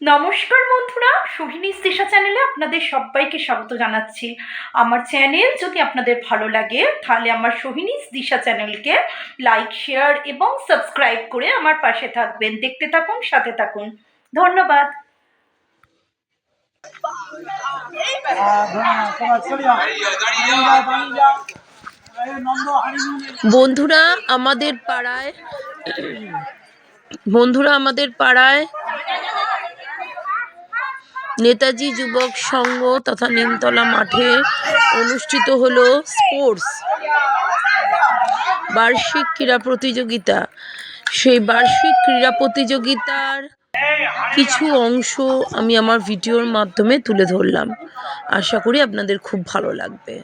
নমস্কার বন্ধুরা সোহিনী দিশা চ্যানেলে আপনাদের সবাইকে স্বাগত জানাচ্ছি। আমার চ্যানেল যদি আপনাদের ভালো লাগে, তাহলে আমার সোহিনী দিশা চ্যানেলকে লাইক, শেয়ার এবং সাবস্ক্রাইব করে আমার পাশে থাকবেন। দেখতে থাকুন, সাথে থাকুন। ধন্যবাদ। বন্ধুরা আমাদের পাড়ায়, বন্ধুরা আমাদের পাড়ায় নেতাজি যুবক সংঘ তথা নিমতলা মাঠে অনুষ্ঠিত হলো স্পোর্টস বার্ষিক ক্রীড়া প্রতিযোগিতা। সেই বার্ষিক ক্রীড়া প্রতিযোগিতার কিছু অংশ আমি আমার ভিডিওর মাধ্যমে তুলে ধরলাম। আশা করি আপনাদের খুব ভালো লাগবে।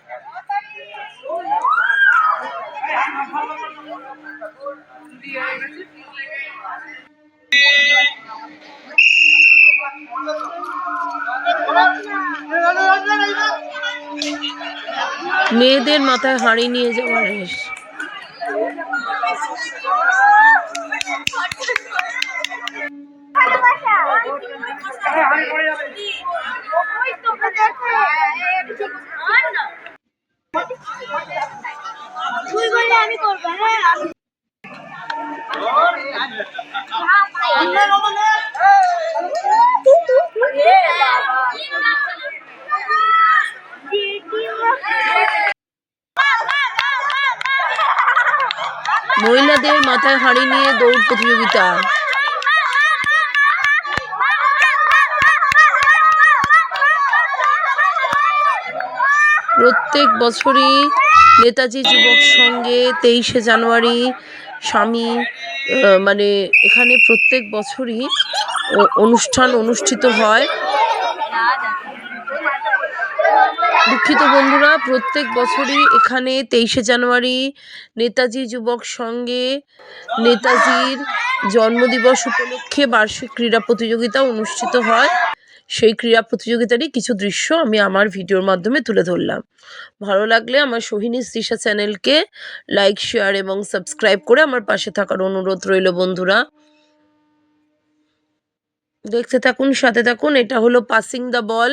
মেয়েদের মাথায় হাঁড়ি নিয়ে যাওয়ার রেস মহিলাদের মাথায় হাঁড়ি নিয়ে দৌড় প্রতিযোগিতা। প্রত্যেক বছরই নেতাজি যুবক সঙ্গে তেইশে জানুয়ারি স্বামী মানে এখানে প্রত্যেক বছরই অনুষ্ঠান অনুষ্ঠিত হয়। দুঃখিত বন্ধুরা, প্রত্যেক বছরই এখানে তেইশে জানুয়ারি নেতাজি যুবক সঙ্গে নেতাজির জন্মদিবস উপলক্ষে বার্ষিক ক্রীড়া প্রতিযোগিতা অনুষ্ঠিত হয়। সেই ক্রীড়া প্রতিযোগিতারই কিছু দৃশ্য আমি আমার ভিডিওর মাধ্যমে তুলে ধরলাম। ভালো লাগলে আমার সোহিনী তৃষা চ্যানেলকে লাইক, শেয়ার এবং সাবস্ক্রাইব করে আমার পাশে থাকার অনুরোধ রইল বন্ধুরা। দেখতে থাকুন, সাথে থাকুন, এটা হলো পাসিং দ্য বল।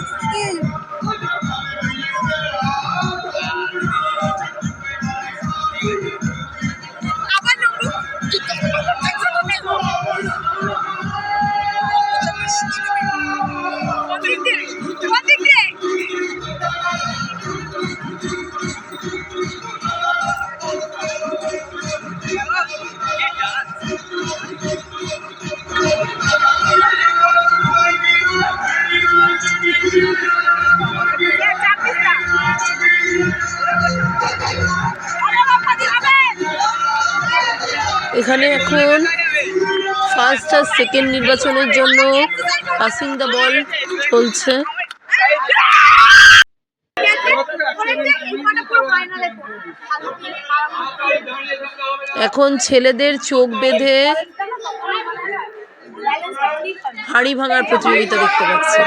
এখন ফার্স্ট আর সেকেন্ড নির্বাচনের জন্য পাসিং দ্য বল চলছে। এখন ছেলেদের চোখ বেঁধে হাড়ি ভাঙার প্রতিযোগিতা দেখতে পাচ্ছে।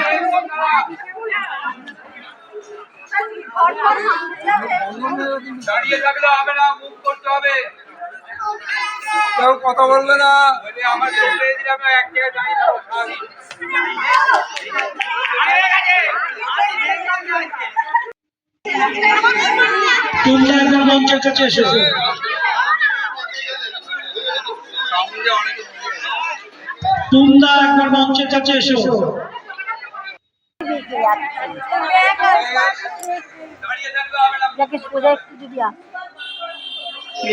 দাঁড়িয়ে থাকলে হবে না করতে হবে। কেউ কথা বললে না। তোমরা একবার মঞ্চের কাছে এসো সামনে অনেকে তোমরা একবার মঞ্চের কাছে এসো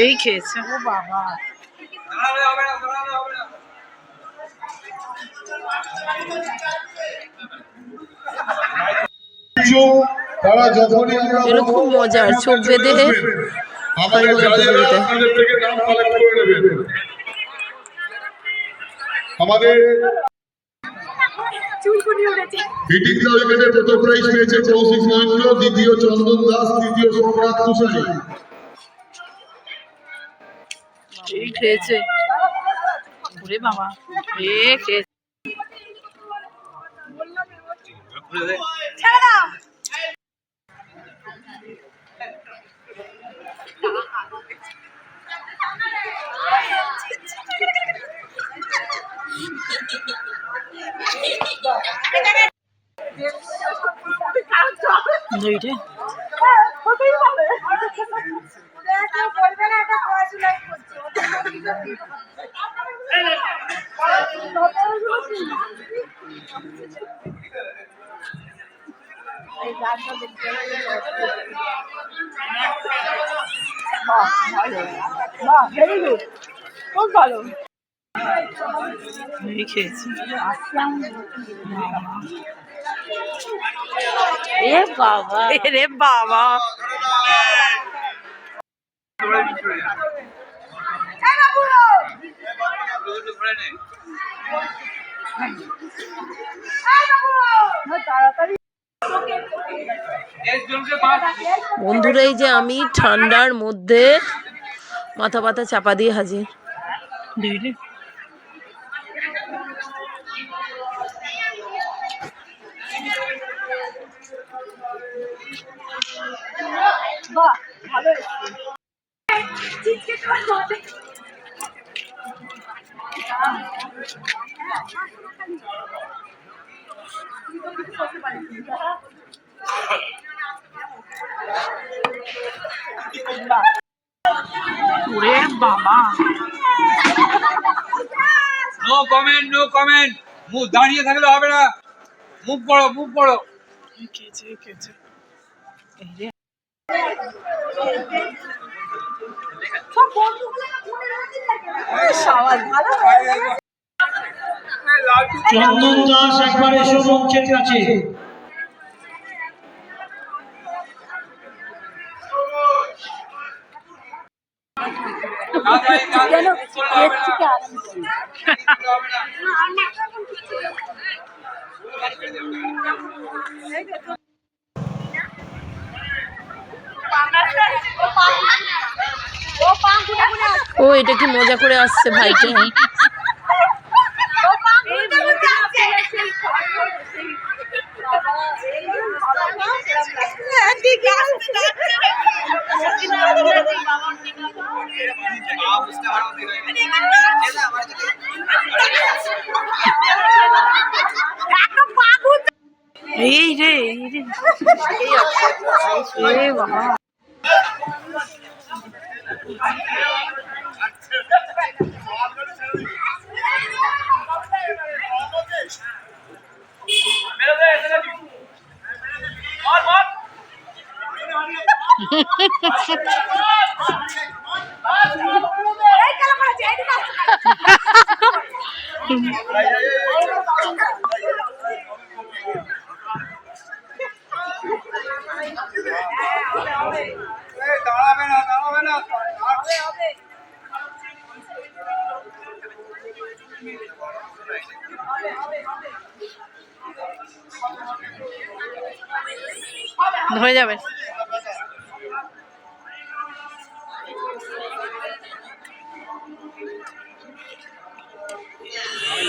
এই খেয়েছে। ও বাবা। খুব মজার চোখ বেঁধে আমাদের হিটিং প্রথম প্রাইজ পেয়েছে কৌশিক মহেন্দ্র দ্বিতীয় চন্দন দাস তৃতীয় সম্রাট তুষারী এই খেয়েছে। ওরে বাবা এ খেয়েছে। দুইটা খেয়েছে। এ বাবা। রে বাবা। বন্ধুরা এই যে আমি ঠান্ডার মধ্যে মাথা পাতা চাপা দিয়ে হাজির। ওরে বাবা। নো কমেন্ট নো কমেন্ট মুখ দাঁড়িয়ে থাকলে হবে না। মুখ পড়ো মুখ পড়ো খেয়েছে খেয়েছে। এই রে। চন্দন দাস একবার এসো মঞ্চের কাছে। না ও এটা কি মজা করে আসছে ভাইটা এই রে এই রে। বাবা। ধরে যাবে।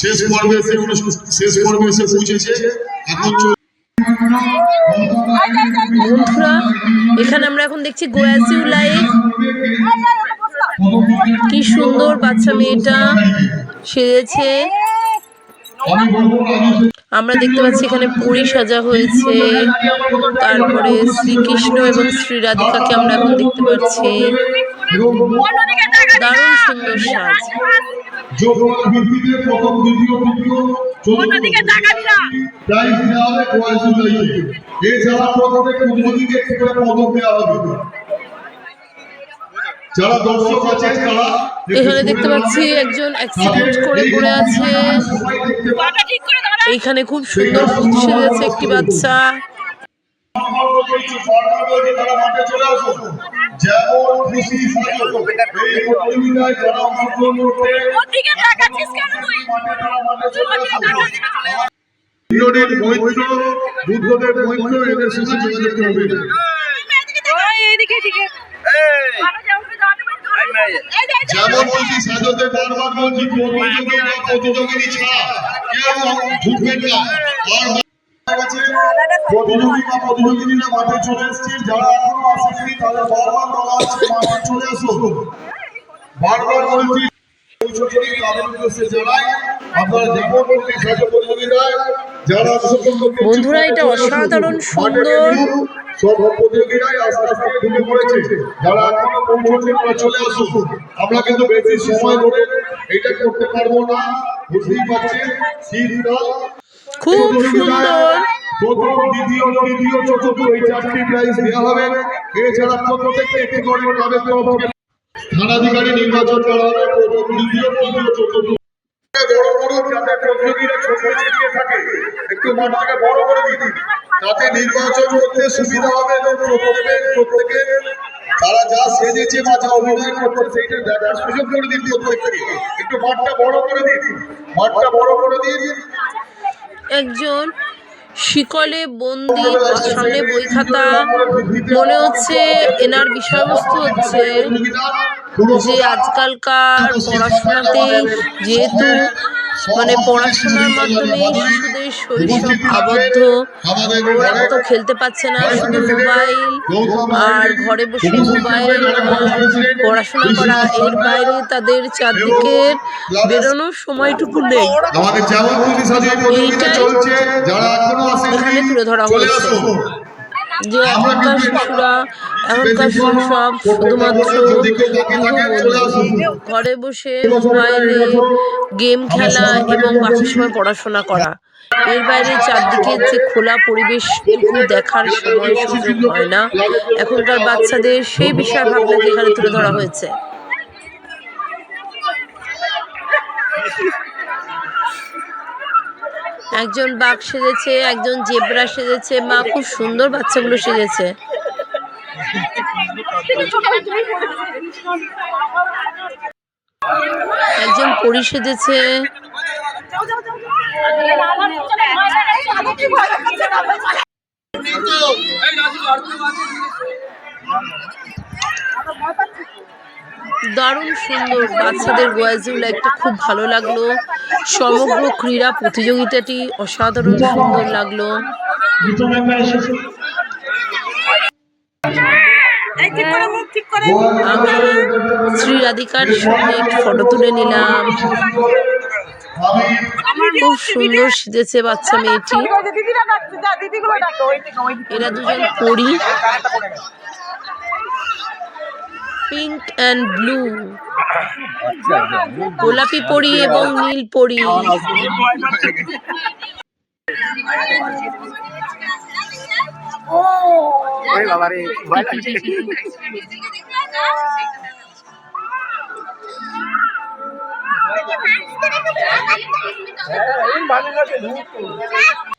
শেষ পর্বে এসে শেষ পর্বে এসে পৌঁছেছে। এখন এখানে আমরা এখন দেখছি গোয়াসিউ লাইভ কি সুন্দর বাচ্চা মেয়েটা সেজেছে। আমরা দেখতে পাচ্ছি এখানে পুরী সাজা হয়েছে। তারপরে শ্রীকৃষ্ণ এবং শ্রী রাধিকাকে আমরা এখন দেখতে পাচ্ছি। দারুণ সুন্দর সাজ। প্রথম এছাড়া একটি করে পদক দেওয়া হবে যারা দর্শক আছেন তারা একটু এখানে দেখতে পাচ্ছি একজন অ্যাক্সিডেন্ট করে পড়ে আছে এইখানে খুব সুন্দর সেজেছে একটি বাচ্চা ইন্দ্রনীল মৈত্র বুদ্ধদেব মৈত্র এদের সাথে যোগাযোগ করবে যেমন খুশি সাজতে বারবার বলছি প্রতিযোগী ছাড়া কেউ ঢুকবেন না। কাছে প্রতিযোগী বা প্রতিযোগিনীরা মাঠে চলে এসেছেন যারা এখনও আসেননি তাদের বারবার বলা মাঠে চলে আসুন। বারবার বলছি তাদের উদ্দেশ্যে জানাই। আপনারা যেমন বলছি সাজো বন্ধুরা, এটা অসাধারণ সুন্দর। সব প্রতিযোগীরাই আস্তে আস্তে পড়েছে। যারা এখনও পৌঁছতে তারা চলে আসুন আমরা কিন্তু বেশি সময় ধরে এটা করতে পারব না বুঝতেই পারছেন? শীতকাল খুব সুন্দর। প্রথম দ্বিতীয় তৃতীয় চতুর্থ এই চারটি প্রাইজ দেওয়া হবে। এছাড়া প্রত্যেককে একটি করে স্থানাধিকারী নির্বাচন করা হবে। প্রথম দ্বিতীয় তৃতীয় চতুর্থ। বড় বড় মাঠটাকে বড় করে দিন। তাতে নির্বাচন করতে সুবিধা হবে এবং তারা যা সেজেছে বা যা অভিনয় করছে সেইটা দেখার সুযোগ করে দিন প্রত্যেককে। একটু মাঠটা বড় করে দিন। মাঠটা বড় করে দিন। একজন শিকলে বন্দি সামনে বই খাতা। মনে হচ্ছে এনার বিষয়বস্তু হচ্ছে যে আজকালকার পড়াশোনাতে যেহেতু মানে পড়াশোনার মাধ্যমেই শিশুদের শৈশব আবদ্ধ ওরা তো খেলতে পারছে না শুধু মোবাইল আর ঘরে বসে মোবাইল পড়াশোনা করা এর বাইরে তাদের চারদিকে বেরোনোর সময়টুকু নেই। এইটাই এখনও তুলে ধরা হয়েছে। যে এখনকার শিশুরা এখনকার শিশুসব শুধুমাত্র ঘরে বসে মোবাইলে গেম খেলা এবং বাকি সময় পড়াশোনা করা। এর বাইরে চারদিকে যে খোলা পরিবেশটুকু দেখার সময় সুযোগ হয় না। এখনকার বাচ্চাদের সেই বিষয় ভাবনাকে এখানে তুলে ধরা হয়েছে। একজন বাঘ সেজেছে একজন জেব্রা সেজেছে। মা খুব সুন্দর বাচ্চাগুলো সেজেছে। একজন পরি সেজেছে। দারুণ সুন্দর বাচ্চাদের গোয়াজগুলো একটা খুব ভালো লাগল। সমগ্র ক্রীড়া প্রতিযোগিতাটি অসাধারণ সুন্দর লাগল। আমি শ্রী রাধিকার সঙ্গে ফটো তুলে নিলাম খুব সুন্দর সেজেছে বাচ্চা মেয়েটি এরা দুজন পরি পিঙ্ক অ্যান্ড ব্লু গোলাপি পরি এবং নীল পরি বাবা 많이 가게 누구